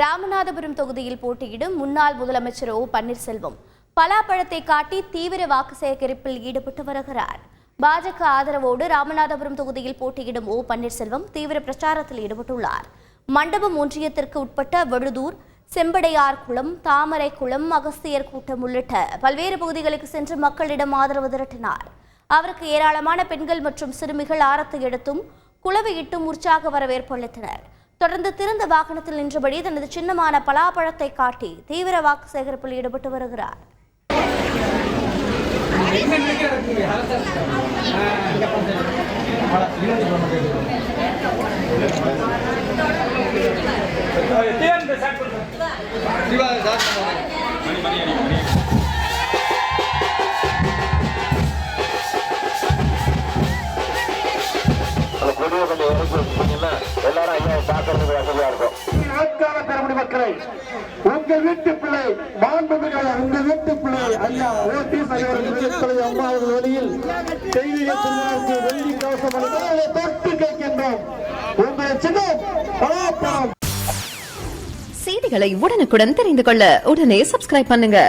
ராமநாதபுரம் தொகுதியில் போட்டியிடும் முன்னாள் முதலமைச்சர் ஓ பன்னீர்செல்வம். பலாப்பழத்தை காட்டி தீவிர வாக்கு சேகரிப்பில் ஈடுபட்டு வருகிறார். பாஜக ஆதரவோடு ராமநாதபுரம் தொகுதியில் போட்டியிடும் ஓ பன்னீர்செல்வம் தீவிர பிரச்சாரத்தில் ஈடுபட்டுள்ளார். மண்டபம் ஒன்றியத்திற்கு உட்பட்ட வழுதூர் செம்படையார் குளம் தாமரை குளம் அகஸ்தியர் கூட்டம் உள்ளிட்ட பல்வேறு பகுதிகளுக்கு சென்று மக்களிடம் ஆதரவு திரட்டினார். அவருக்கு ஏராளமான பெண்கள் மற்றும் சிறுமிகள் ஆரத்தை எடுத்தும் குளவையிட்டும் உற்சாக வரவேற்பு அளித்தனர். தொடர்ந்து திறந்த வாகனத்தில் நின்றபடி தனது சின்னமான பலாப்பழத்தை காட்டி தீவிர வாக்கு சேகரிப்பில் ஈடுபட்டு வருகிறார். அந்த வசதியா இருக்கும். நாட்கால பெருமடி மக்களை உங்கள் வீட்டு பிள்ளை மாண்புமிகு உங்கள் வீட்டு பிள்ளை ஐயா ஓட்டி சகோதரர் அம்மா அவர்கள் வழியில் தெய்வீக திருமணத்தை வெள்ளி கவசம் அளித்து தொட்டு கேட்கின்றோம். உங்கள் சின்னம் பலாப்பழம். செய்திகளை உடனுக்குடன் தெரிந்து கொள்ள உடனே சப்ஸ்கிரைப் பண்ணுங்க.